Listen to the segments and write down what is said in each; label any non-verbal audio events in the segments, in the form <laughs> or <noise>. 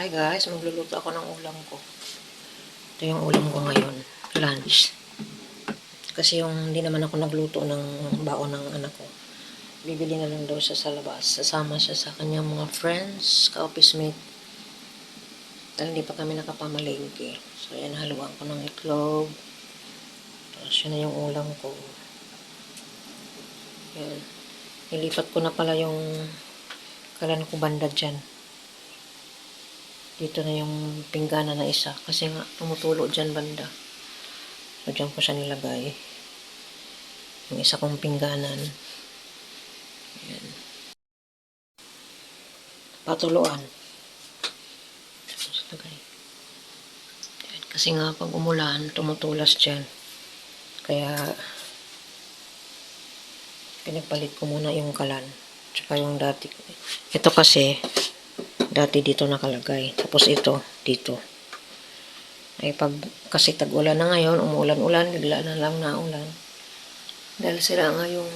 Hi guys, magluluto ako ng ulam ko. Ito yung ulam ko ngayon, lunch. Kasi yung hindi naman ako nagluto ng baon ng anak ko. Bibili na lang daw siya sa labas. Sasama siya sa kanyang mga friends, ka-office mate. Dahil hindi pa kami nakapamalingki. So yan, haluan ko ng itlog. Tapos yun na yung ulam ko. Yan. Nilipat ko na pala yung kalan ko banda dyan dito na yung pinggana na isa. Kasi nga, tumutulo dyan banda. So, dyan ko siya nilagay. Yung isa kong pingganan. Ayan. Lagay. Ayan. Kasi nga, pag umulan, tumutulas dyan. Kaya, pinagpalit ko muna yung kalan. Tsaka yung dati. Ito kasi, dati dito nakalagay. Tapos ito, dito. Ay pag kasi tag-ulan na ngayon, umulan-ulan, bigla na lang naulan. Dahil sila nga yung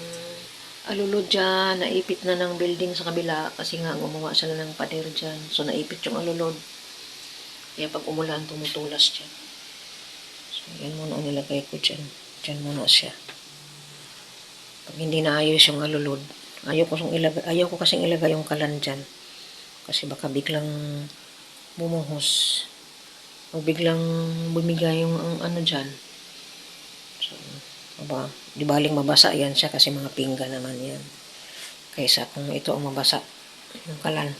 alulod dyan, naipit na ng building sa kabila kasi nga gumawa sila ng pader dyan. So naipit yung alulod. Kaya pag umulan, tumutulas dyan. So yan muna ang nilagay ko dyan. Dyan muna siya. Pag hindi naayos yung alulod, ayaw ko, ilagay, ayaw ko kasing ilagay yung kalan dyan. Kasi baka biglang bumuhos. O biglang bumigay yung ang ano dyan. So, aba, di baling mabasa yan siya kasi mga pingga naman yan. Kaysa kung ito ang mabasa, yung kalan.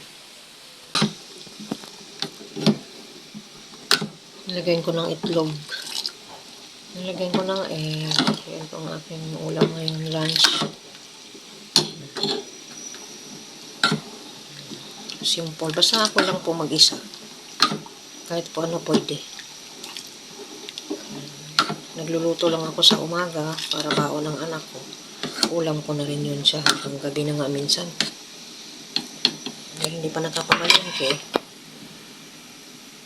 Nilagyan ko ng itlog. Nilagyan ko ng egg. Yan ang aking ulam ngayon lunch. Simple. Basta ako lang po mag-isa. Kahit po ano pwede. Nagluluto lang ako sa umaga para baon ng anak ko. Ulam ko na rin yun siya hanggang gabi na nga minsan. Dahil hindi pa nakapamalingke,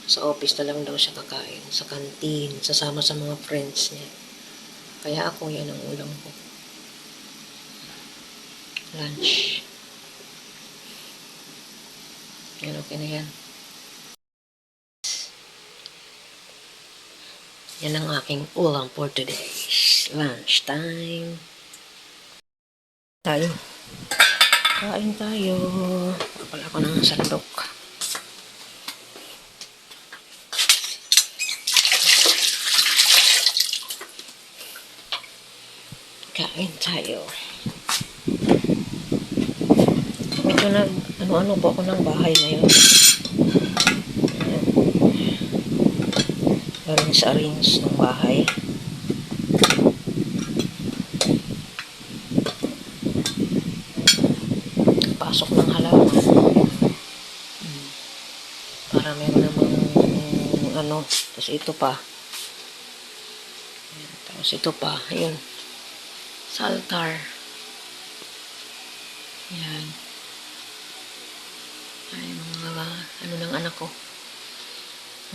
sa office na lang daw siya kakain. Sa canteen, sasama sa mga friends niya. Kaya ako yan ang ulam ko. Lunch. Yan, okay na yan. Yan ang aking ulam for today's lunch time. Tayo. Kain tayo. Kapal ako ng sandok. Kain tayo. Medyo nag, ano-ano po ako ng bahay ngayon. Ayan. Arrange-arrange ng bahay. Pasok ng halaman. Para meron namang ano, tapos ito pa. Ayan, Tapos ito pa, ayun. Saltar. Yan. Ay, mga, ko.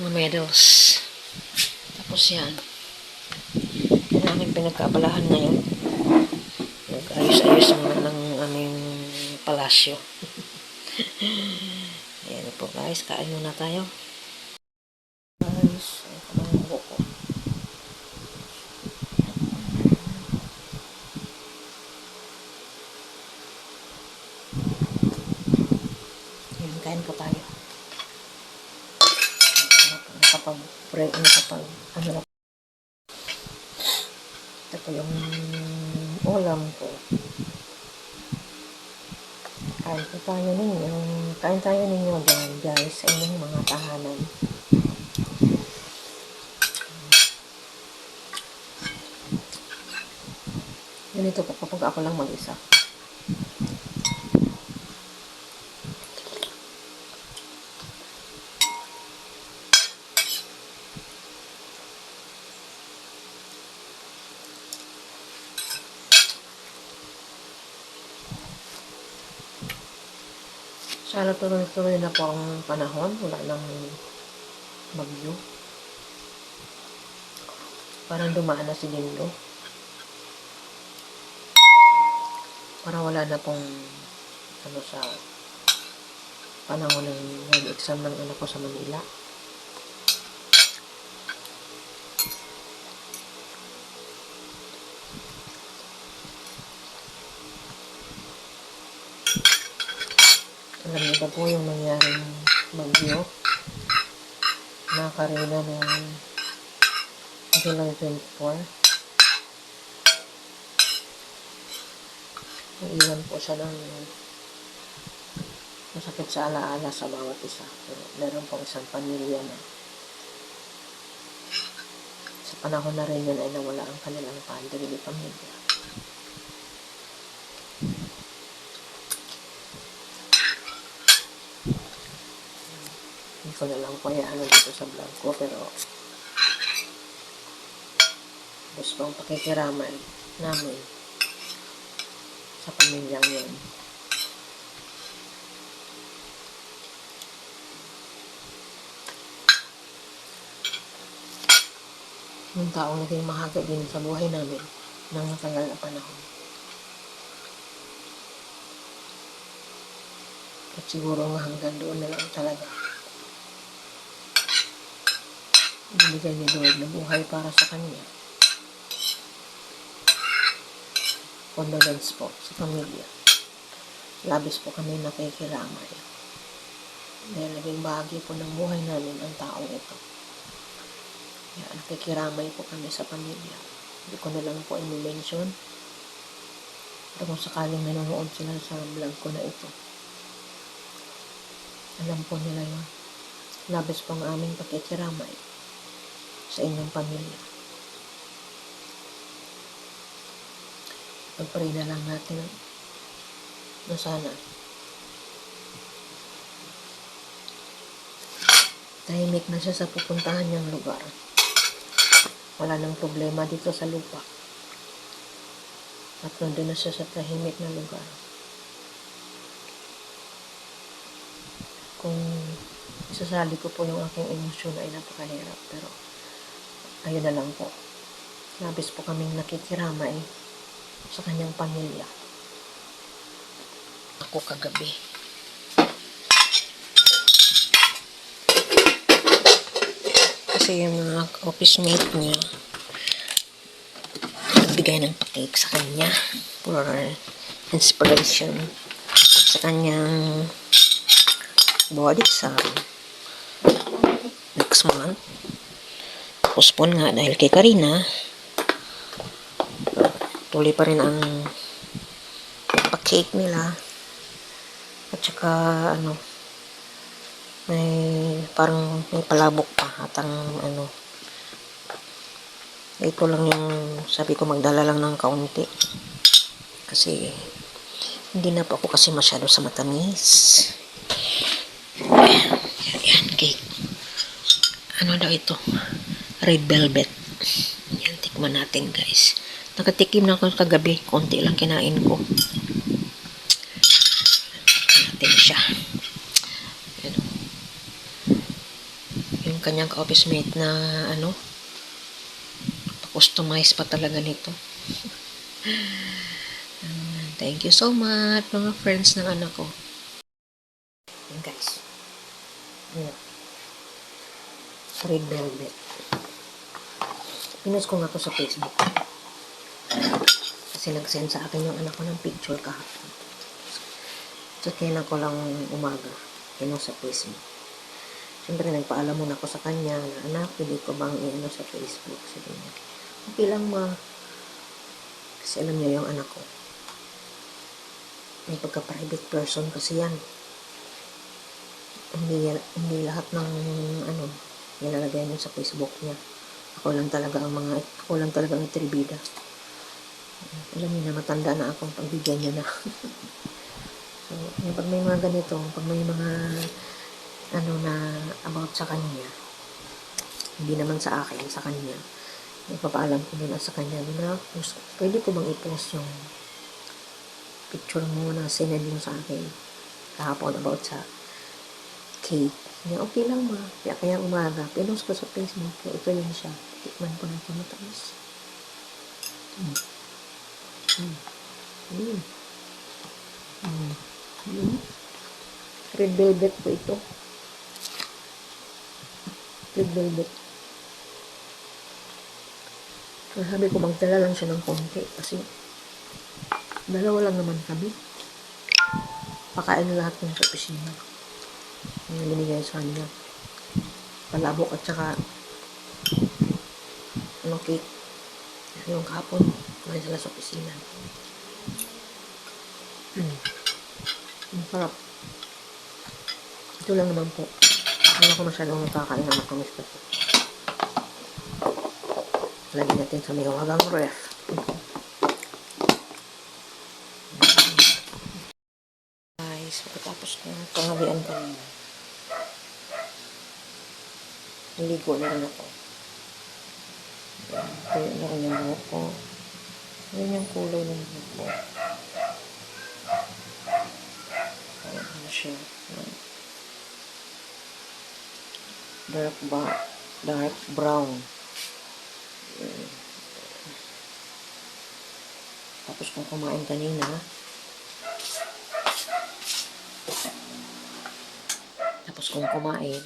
Mga medals. Tapos yan. Yan ang aking pinagkaabalahan ngayon. Nag-ayos-ayos naman ng aming palasyo. <laughs> Ayan po guys, kain muna tayo. Guys, ito na yung buko. Ayan, kain po tayo. Nakapag, pre, nakapag, ano na. Ito po yung ulam ko. Kain po tayo ninyo. Kain tayo ninyo dyan, guys, sa inyong mga tahanan. Ganito po kapag ako lang mag-isa. Sana tuloy-tuloy na po ang panahon. Wala nang bagyo. Parang dumaan na si Lindo. Para wala na pong ano sa panahon ng nag-exam ng anak ko sa Manila. Alam niyo po yung nangyaring bagyo? Nakarina ng July 24. Naiwan po siya ng masakit sa alaala sa bawat isa. Pero meron pong isang pamilya na sa panahon na rin yun ay nawala ang kanilang de pamilya. Hindi ko na lang po ano dito sa vlog ko pero gusto kong pakikiramay namin sa pamilyang yun. Yung taong naging mahaga din sa buhay namin nang matagal na panahon. At siguro nga hanggang doon na lang talaga. Binigay ni Lord na buhay para sa kanya. Condolence po sa pamilya. Labis po kami nakikiramay. Dahil naging bahagi po ng buhay namin ang taong ito. Kaya nakikiramay po kami sa pamilya. Hindi ko na lang po i-mention. Pero kung sakaling nanonood sila sa vlog ko na ito, alam po nila yun. Labis po ang aming pakikiramay sa inyong pamilya. Pagpray na lang natin na sana tahimik na siya sa pupuntahan niyang lugar. Wala nang problema dito sa lupa. At nandun na siya sa tahimik na lugar. Kung isasali ko po yung aking emosyon ay napakahirap. Pero ayun na lang po. Labis po kaming nakikiramay sa kanyang pamilya. Ako kagabi. Kasi yung mga office mate niya, nagbigay ng pa-cake sa kanya for inspiration sa kanyang body exam next month. Postpone nga dahil kay Karina, tuloy pa rin ang pa-cake nila. At saka, ano, may parang may palabok pa. At ang ano ito lang yung sabi ko magdala lang ng kaunti. Kasi hindi na po ako kasi masyado sa matamis. Yan, yan cake. Ano daw ito red velvet. Yan tikman natin guys. Nakatikim na ako kagabi. Konti lang kinain ko. Natin siya. Ano yung kanyang ka-office mate na ano customize pa talaga nito. <laughs> Thank you so much mga friends ng anak ko. Yan guys. Yan red velvet pinost ko nga to sa facebook kasi nag-send sa akin yung anak ko ng picture kahapon so kailan ko lang umaga pinost sa facebook Siyempre, nagpaalam muna ako sa kanya na, anak, pwede ko bang i-ano sa Facebook? Sabi niya, okay lang ma. Kasi alam niya yung anak ko. May pagka-private person kasi yan. Hindi, hindi lahat ng, ano, nilalagay niya sa Facebook niya. Ako lang talaga ang mga, ako lang talaga ang tribida. Alam niya na, matanda na akong pagbigyan niya na. <laughs> so, yung pag may mga ganito, pag may mga ano na about sa kanya hindi naman sa akin, sa kanya ipapaalam ko muna sa kanya na "Pus- pwede ko bang i-post yung picture mo na sinend mo sa akin kahapon about sa cake niya, okay lang ma kaya kaya umaga, pinost ko sa Facebook ko ito yun siya, tikman ko na ito mataas hmm. Hmm. Hmm. Hmm. Hmm. Red velvet po ito. Red velvet. Kaya sabi ko, magdala lang siya ng konti. Kasi, dalawa lang naman kami. Pakain lahat ng sa opisina. Yung binigay sa kanya. Palabok at saka ano cake. Yung kahapon, kumain sila sa opisina. Mm. Ang sarap. Ito lang naman po. Hindi ako masyadong nakakain ng matamis kasi. Lagyan natin sa may wagang ref. Guys, pagkatapos ko ng pangabian kanina. Naligo na rin ako. Tuyo na rin yung buhok ko. Yan yung kulay ng buhok ko. Ayan na siya. Dark, ba dark brown. Ayan. Tapos kung kumain kanina, tapos kung kumain,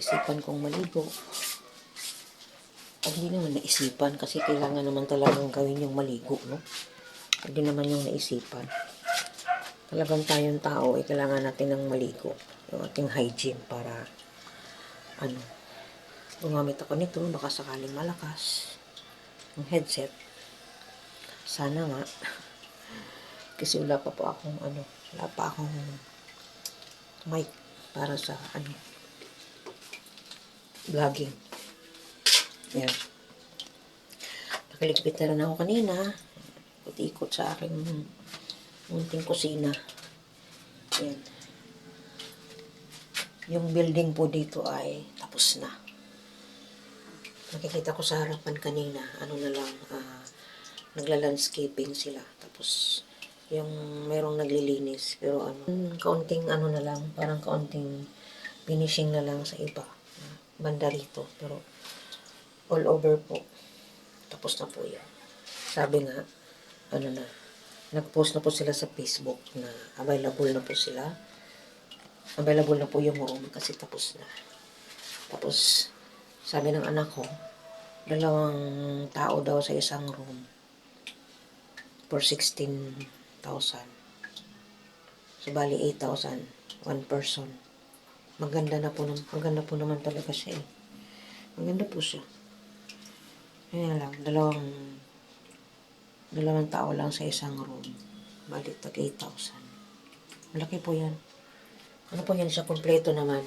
naisipan kong maligo. Pag hindi naman naisipan, kasi kailangan naman talagang gawin yung maligo, no? Hindi naman yung naisipan. Talagang tayong tao, ay kailangan natin ng maligo. Yung ating hygiene para, ano, gumamit ako nito, baka sakaling malakas. Yung headset. Sana nga. <laughs> Kasi wala pa po akong, ano, wala pa akong mic para sa, ano, vlogging. Yan. Nakaligpit na rin ako kanina. Ikot-ikot sa aking munting kusina. Yan. Yung building po dito ay tapos na. Nakikita ko sa harapan kanina, ano na lang, ah, nagla-landscaping sila. Tapos, yung merong naglilinis. Pero ano, kaunting ano na lang, parang kaunting finishing na lang sa iba. Banda rito. Pero, all over po. Tapos na po yan. Sabi nga, ano na, nag-post na po sila sa Facebook na available na po sila. Available na po yung room kasi tapos na. Tapos, sabi ng anak ko, dalawang tao daw sa isang room for 16,000. So, bali 8,000. One person. Maganda na po, maganda po naman talaga siya eh. Maganda po siya. Kaya lang, dalawang dalawang tao lang sa isang room. Bali, tag 8,000. Malaki po yan. Ano po yan siya, kompleto naman.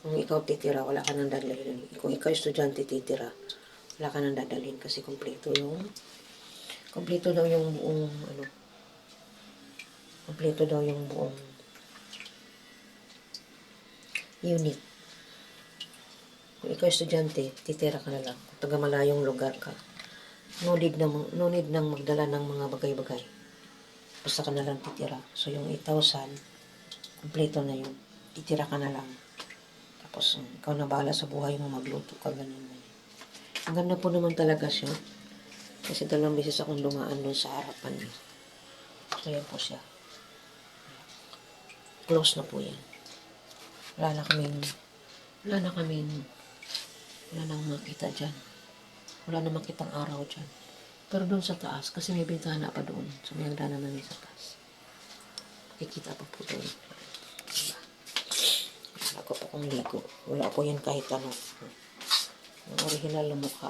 Kung ikaw titira, wala ka nang dadalhin. Kung ikaw estudyante titira, wala ka nang dadalhin kasi kompleto yung kompleto daw yung buong ano kompleto daw yung buong unit. Kung ikaw estudyante, titira ka na lang. Kung taga malayong lugar ka, no need na, no need nang magdala ng mga bagay-bagay. Basta ka na lang titira. So, yung 8,000, kompleto na yun. Titira ka na lang. Tapos, um, ikaw na bahala sa buhay mo, magluto ka, ganun. Ang ganda po naman talaga siya. Kasi dalawang beses akong dumaan doon sa harapan niya. So, yan po siya. Close na po yan. Wala na kaming, wala na kaming, wala nang makita dyan. Wala na makitang araw dyan. Pero doon sa taas, kasi may bintana pa doon. So, may hagdanan namin sa taas. Makikita pa po doon. Wala ko pa kong lago. Wala po yan kahit ano. Ang original na mukha.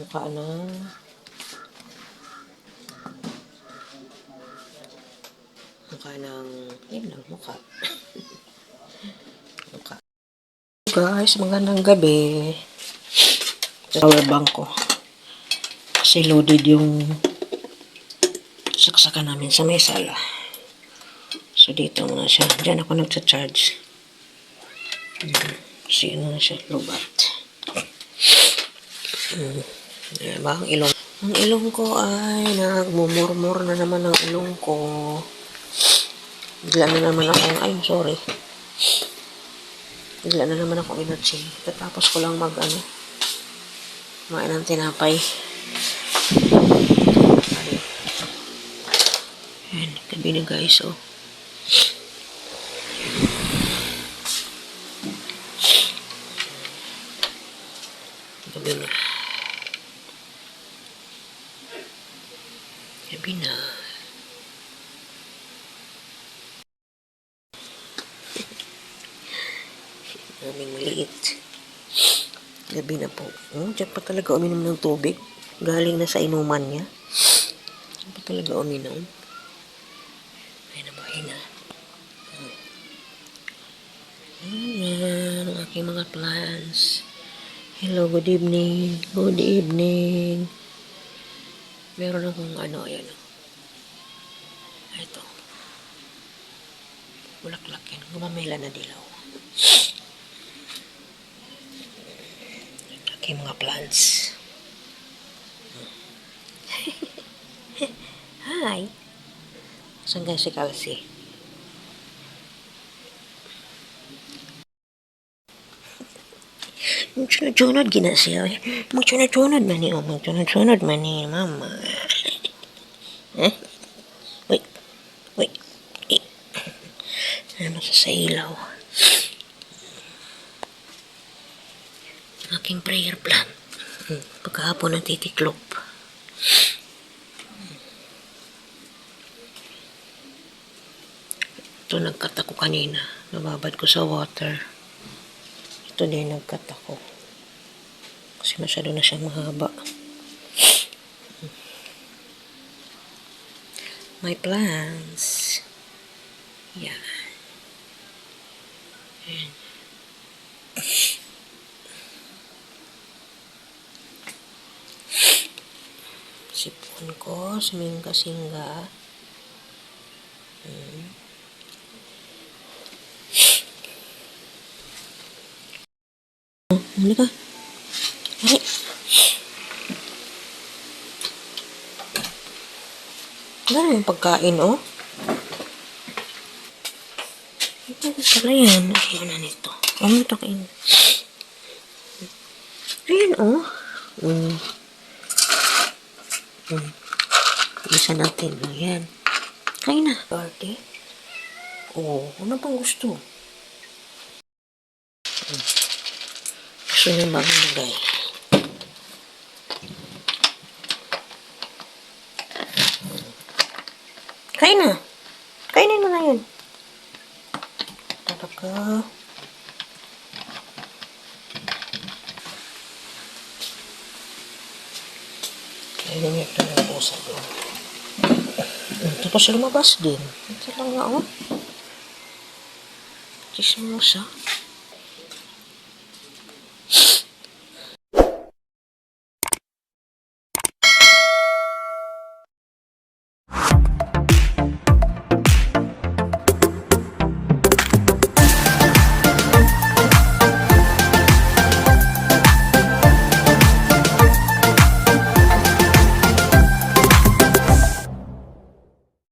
Mukha ng mukha ng yun lang, mukha. <laughs> Guys, magandang gabi. Power bank ko. Kasi loaded yung saksakan namin sa may sala. So, dito muna siya. Diyan ako nagcha-charge. Hmm. Ano na siya, lubat. Hmm. Ayan ang ilong. Ang ilong ko ay nagmumurmur na naman ang ilong ko. Bigla na naman ako, ay, sorry. Bigla na naman ako inatsing. Tatapos ko lang mag, ano, kumain ng tinapay. Ayan, gabi na guys, oh. Gabi na. Gabi na. Aming maliit. Gabi na po. Oh, diyan pa talaga uminom ng tubig. Galing na sa inuman niya. Diyan pa talaga uminom. Ay na ba, na. Ayan, ang aking mga plants. Hello, good evening. Good evening. Meron akong ano, ayan. Ito. Bulaklak yan. Gumamela na dilaw. Aking mga plants. <laughs> Hi. Saan guys si Kelsey? Magsunod-sunod gina siya. eh. Magsunod-sunod man niyo. Magsunod-sunod man ni mama. Eh? Wait. Wait. Eh. Ano sa sa ilaw? Aking prayer plant. Hmm, Pagkahapon ng titiklop. Ito nagkat ako kanina. Nababad ko sa water. Ito din nagkat ako. Kasi masyado na siyang mahaba. My plants. Yan. Yan. Sipon ko, sumingga-singga. Hmm. Huli ka. Huli. Ganun yung pagkain, oh. Ito pala yan. Ayan na nito. Ano ito kain? Ayan, oh. Mm. Mm. Isa natin. Ayan. Kain na. Party. Oo. Oh, ano pang gusto? Gusto niyo maglagay. Kain na. Kainin mo na yun. Talaga. Niyo ito ng pusa doon. Tapos lumabas din. Ito lang nga, oh. Chismosa.